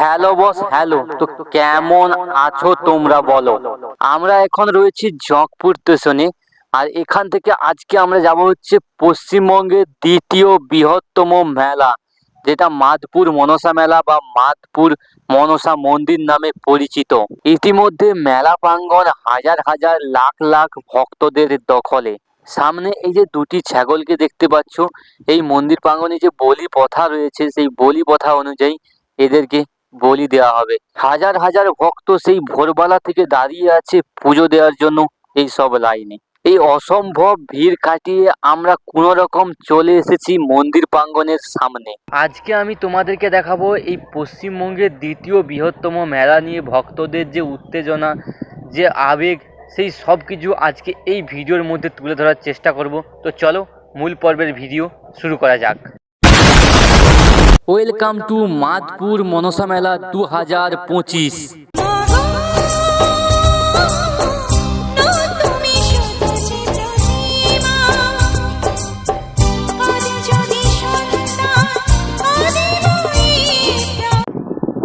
Hello boss, hello. তো কেমন আছো তোমরা বলো? আমরা এখন রয়েছি জগপুর স্টেশনে। আর এখান থেকে আজকে আমরা যাব হচ্ছে পশ্চিমবঙ্গের দ্বিতীয় বৃহত্তম মেলা, যেটা মাধপুর মনসা মেলা বা মাধপুর মনসা মন্দির নামে পরিচিত। ইতিমধ্যে মেলা প্রাঙ্গণ হাজার হাজার লাখ লাখ ভক্তদের দখলে। সামনে এই যে দুটি ছাগলকে দেখতে পাচ্ছ, এই মন্দির প্রাঙ্গণে যে বলি প্রথা রয়েছে, সেই বলি প্রথা অনুযায়ী এদেরকে বলি দেওয়া হবে। হাজার হাজার ভক্ত সেই ভোরবেলা থেকে দাঁড়িয়ে আছে পুজো দেওয়ার জন্য এই সব লাইনে। এই অসম্ভব ভিড় কাটিয়ে আমরা কোনো রকম চলে এসেছি মন্দির প্রাঙ্গণের সামনে। আজকে আমি তোমাদেরকে দেখাবো এই পশ্চিমবঙ্গের দ্বিতীয় বৃহত্তম মেলা নিয়ে ভক্তদের যে উত্তেজনা, যে আবেগ, সেই সব কিছু আজকে এই ভিডিওর মধ্যে তুলে ধরার চেষ্টা করব। তো চলো, মূল পর্বের ভিডিও শুরু করা যাক। ওয়েলকাম টু মাধপুর মনসা মেলা দু হাজার পঁচিশ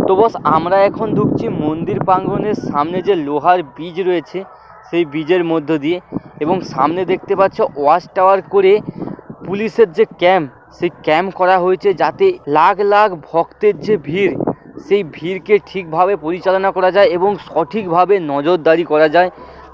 তো বস, আমরা এখন ঢুকছি মন্দির প্রাঙ্গনের সামনে যে লোহার বীজ রয়েছে, সেই বীজের মধ্য দিয়ে। এবং সামনে দেখতে পাচ্ছ ওয়াশ টাওয়ার করে পুলিশের যে ক্যাম্প, সেই ক্যাম্প করা হয়েছে যাতে লাখ লাখ ভক্তের যে ভিড়, সেই ভিড়কে ঠিকভাবে পরিচালনা করা যায় এবং সঠিকভাবে নজরদারি করা যায়।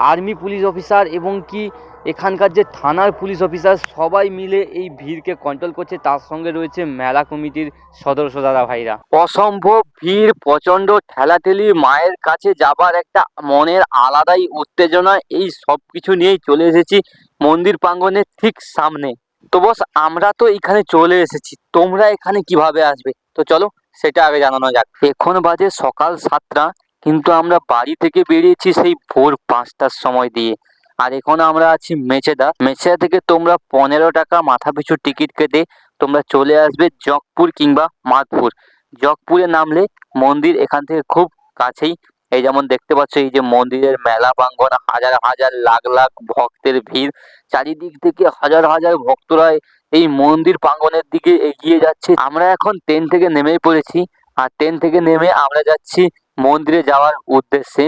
আর্মি পুলিশ অফিসার এবং কি এখানকার যে থানার পুলিশ অফিসার সবাই মিলে এই ভিড়কে কন্ট্রোল করছে। তার সঙ্গে রয়েছে মেলা কমিটির সদস্য দাদা ভাইরা। অসম্ভব ভিড়, প্রচণ্ড ঠেলাঠেলি, মায়ের কাছে যাবার একটা মনের আলাদাই উত্তেজনা, এই সব কিছু নিয়েই চলে এসেছি মন্দির প্রাঙ্গণের ঠিক সামনে। তো বস, আমরা তো এখানে চলে এসেছি। তোমরা এখানে কীভাবে আসবে? তো চলো, সেটা আগে জানানো যাক। এখন বাজে সকাল সাতটা, কিন্তু আমরা বাড়ি থেকে বেরিয়েছি সেই ভোর পাঁচটার সময় দিয়ে। আর এখন আমরা আছি মেচেদা। মেচেদা থেকে তোমরা পনেরো টাকা মাথা পিছু টিকিট কেটে তোমরা চলে আসবে জগপুর কিংবা মাধপুর জগপুরে নামলে মন্দির এখান থেকে খুব কাছেই এই যেমন দেখতে পাচ্ছ, এই যে মন্দিরের মেলা প্রাঙ্গণ, হাজার হাজার লাখ লাখ ভক্তের ভিড়। চারিদিক থেকে হাজার হাজার ভক্তরা এই মন্দির প্রাঙ্গণের দিকে এগিয়ে যাচ্ছে। আমরা এখন ট্রেন থেকে নেমেই পড়েছি। আর ট্রেন থেকে নেমে আমরা যাচ্ছি মন্দিরে যাওয়ার উদ্দেশ্যে।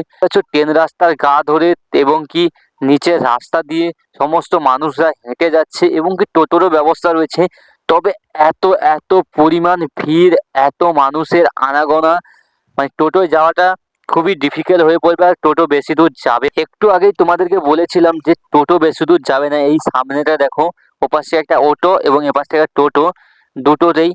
ট্রেন রাস্তার গা ধরে এবং কি নিচের রাস্তা দিয়ে সমস্ত মানুষরা হেঁটে যাচ্ছে এবং কি টোটোরও ব্যবস্থা রয়েছে। তবে এত এত পরিমাণ ভিড়, এত মানুষের আনাগোনা মানে টোটোয় যাওয়াটা খুবই ডিফিকাল্ট হয়ে পড়বে আর টোটো বেশি দূর যাবে। একটু আগেই তোমাদেরকে বলেছিলাম যে টোটো বেশি দূর যাবে না। এই সামনেটা দেখো, ওপাশে একটা অটো এবং এপাশ থেকে টোটো। দুটোতেই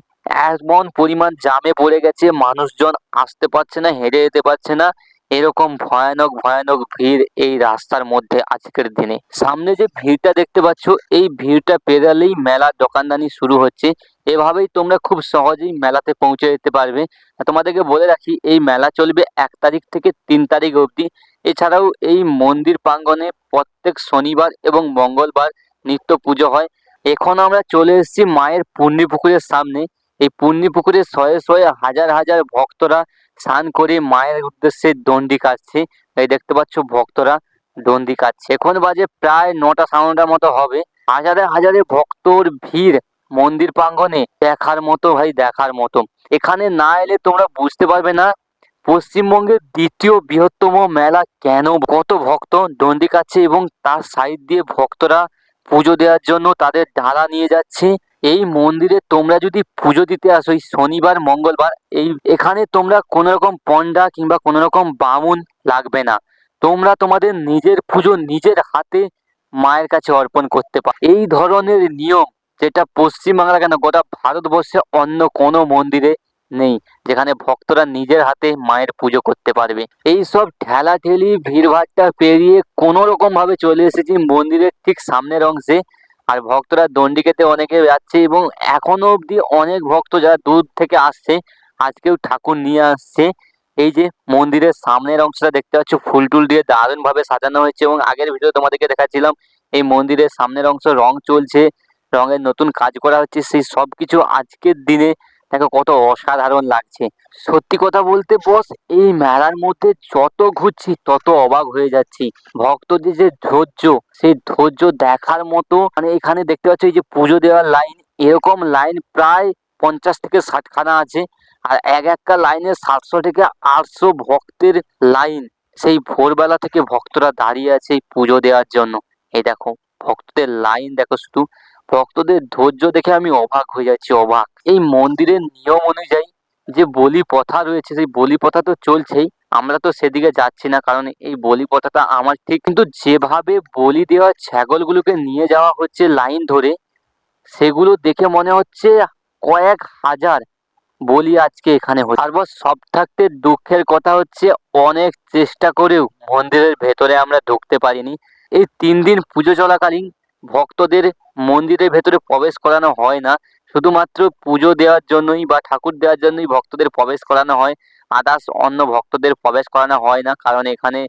এমন পরিমাণ জামে পড়ে গেছে, মানুষজন আসতে পারছে না, হেঁটে যেতে পারছে না। এরকম ভয়ানক ভয়ানক ভিড় এই রাস্তার মধ্যে আজকের দিনে। সামনে যে ভিড়টা দেখতে পাচ্ছ, এই ভিড়টা পেরালেই মেলার দোকানদানি শুরু হচ্ছে। এভাবেই তোমরা খুব সহজেই মেলাতে পৌঁছে যেতে পারবে। তোমাদেরকে বলে রাখি, এই মেলা চলবে এক তারিখ থেকে তিন তারিখ অবধি। এছাড়াও এই মন্দির প্রাঙ্গণে প্রত্যেক শনিবার এবং মঙ্গলবার নিত্য পুজো হয়। এখন আমরা চলে এসেছি মায়ের পূর্ণি পুকুরের সামনে। এই পূর্ণি পুকুরে শয়ে শয়ে হাজার হাজার ভক্তরা স্নান করে মায়ের উদ্দেশ্যে দণ্ডি কাটছে। এই দেখতে পাচ্ছ ভক্তরা দণ্ডি কাটছে। এখন বাজে প্রায় নটা সাড়ে নটার মতো হবে। হাজারে হাজারে ভক্তর ভিড় মন্দির প্রাঙ্গণে দেখার মতো ভাই, দেখার মতো। এখানে না এলে তোমরা বুঝতে পারবে না পশ্চিমবঙ্গের দ্বিতীয় বৃহত্তম মেলা কেন? কত ভক্ত দণ্ডি কাটছে এবং তার সাইড দিয়ে ভক্তরা পুজো দেওয়ার জন্য তাদের ঢালা নিয়ে যাচ্ছে। এই মন্দিরে তোমরা যদি পুজো দিতে আসো, এই শনিবার, মঙ্গলবার, এই এখানে তোমরা কোনো রকম পণ্ডা কিংবা কোনো রকম বামুন লাগবে না। তোমরা তোমাদের নিজের পুজো নিজের হাতে মায়ের কাছে অর্পণ করতে পারো। এই ধরনের নিয়ম যেটা পশ্চিমবাংলা কেন, গোটা ভারতবর্ষে অন্য কোনো মন্দিরে নেই, যেখানে ভক্তরা নিজের হাতে মায়ের পুজো করতে পারবে। এই সব ঠেলা ঠেলাঠেলি, ভিড়ভাট্টা পেরিয়ে কোনো রকম ভাবে চলে এসেছি মন্দিরের ঠিক সামনের অংশে। আর ভক্তরা দণ্ডি খেতে অনেকে যাচ্ছে এবং এখনও অবধি অনেক ভক্ত যারা দূর থেকে আসছে, আজকেও ঠাকুর নিয়ে আসছে। এই যে মন্দিরের সামনের অংশটা দেখতে পাচ্ছ ফুল টুল দিয়ে দারুণ ভাবে সাজানো হয়েছে এবং আগের ভিডিও তোমাদেরকে দেখাচ্ছিলাম, এই মন্দিরের সামনের অংশ রং চলছে, রঙের নতুন কাজ করা হচ্ছে, সেই সব কিছু আজকের দিনে দেখো কত অসাধারণ লাগছে। সত্যি কথা বলতে বস এই মেলার মধ্যে যত ঘুরছি, তত অবাক হয়ে যাচ্ছি। ভক্তদের যে ধৈর্য, সেই ধৈর্য দেখার মতো মানে এখানে দেখতে পাচ্ছ যে পুজো দেওয়ার লাইন এরকম লাইন প্রায় পঞ্চাশ থেকে ষাটখানা আছে। আর এক একটা লাইনে সাতশো থেকে আটশো ভক্তের লাইন সেই ভোরবেলা থেকে ভক্তরা দাঁড়িয়ে আছে পুজো দেওয়ার জন্য। এই দেখো, ভক্তদের লাইন দেখো শুধু। ভক্তদের ধৈর্য দেখে আমি অবাক হয়ে যাচ্ছি, অবাক। এই মন্দিরের নিয়ম অনুযায়ী যে বলি প্রথা রয়েছে, সেই বলি প্রথা তো চলছেই। আমরা তো সেদিকে যাচ্ছি না, কারণ এই বলি প্রথাটা আমার ঠিক। কিন্তু যেভাবে বলি দেওয়া ছাগলগুলোকে নিয়ে যাওয়া হচ্ছে লাইন ধরে, সেগুলো দেখে মনে হচ্ছে কয়েক হাজার বলি আজকে এখানে হচ্ছে। বস সব থাকতে দুঃখের কথা হচ্ছে, অনেক চেষ্টা করেও মন্দিরের ভেতরে আমরা ঢুকতে পারিনি। এই তিন দিন পুজো চলাকালীন ভক্তদের মন্দিরের ভেতরে প্রবেশ করানো হয় না। শুধুমাত্র পুজো দেওয়ার জন্যই বা ঠাকুর দেওয়ার জন্যই ভক্তদের প্রবেশ করানো হয়। আদার্স অন্য ভক্তদের প্রবেশ করানো হয় না। কারণ এখানে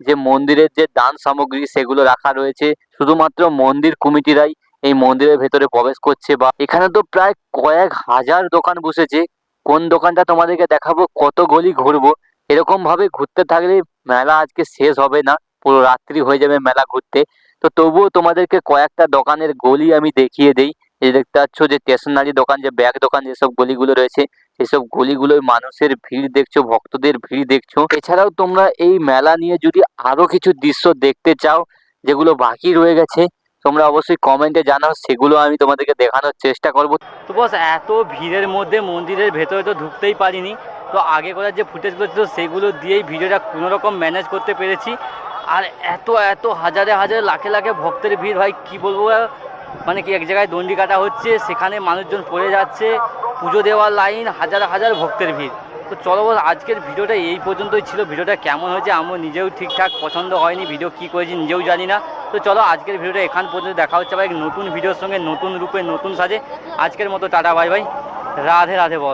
যে মন্দিরের যে দান সামগ্রী সেগুলো রাখা রয়েছে, শুধুমাত্র মন্দির কমিটিরাই এই মন্দিরের ভেতরে প্রবেশ করছে বা এখানে তো প্রায় কয়েক হাজার দোকান বসেছে। কোন দোকানটা তোমাদেরকে দেখাবো? কত গলি ঘুরবো? এরকম ভাবে ঘুরতে থাকলে মেলা আজকে শেষ হবে না। পুরো রাত্রি হয়ে যাবে মেলা ঘুরতে। তো তবুও তোমাদেরকে কয়েকটা দোকানের গলি আমি দেখিয়ে দেই। এই দেখতে পাচ্ছ যে স্টেশনারি দোকান, যে ব্যাগ দোকান, যেসব গলিগুলো রয়েছে, সেসব গলিগুলোয় মানুষের ভিড় দেখছ, ভক্তদের ভিড় দেখছ। এছাড়াও তোমরা এই মেলা নিয়ে যদি আরও কিছু দৃশ্য দেখতে চাও, যেগুলো বাকি রয়ে গেছে, তোমরা অবশ্যই কমেন্টে জানাও, সেগুলো আমি তোমাদেরকে দেখানোর চেষ্টা করব। তো বস, এত ভিড়ের মধ্যে মন্দিরের ভেতরে তো ঢুকতেই পারিনি। তো আগে করার যে ফুটেজগুলো ছিল, সেগুলো দিয়েই ভিডিওটা কোনোরকম ম্যানেজ করতে পেরেছি। আর এত এত হাজারে হাজারে, লাখে লাখে ভক্তের ভিড়, ভাই, কি বলব মানে কি এক জায়গায় দণ্ডি কাটা হচ্ছে, সেখানে মানুষজন পড়ে যাচ্ছে, পুজো দেওয়ার লাইন, হাজার হাজার ভক্তের ভিড়। তো চলো বল, আজকের ভিডিওটা এই পর্যন্তই ছিল। ভিডিওটা কেমন হয়েছে আমার নিজেও ঠিকঠাক পছন্দ হয়নি, ভিডিও কী করেছি নিজেও জানি না। তো চলো, আজকের ভিডিওটা এখান পর্যন্ত দেখা হচ্ছে ভাই নতুন ভিডিওর সঙ্গে, নতুন রূপে, নতুন সাজে। আজকের মতো, টাটা বাই ভাই। রাধে রাধে বস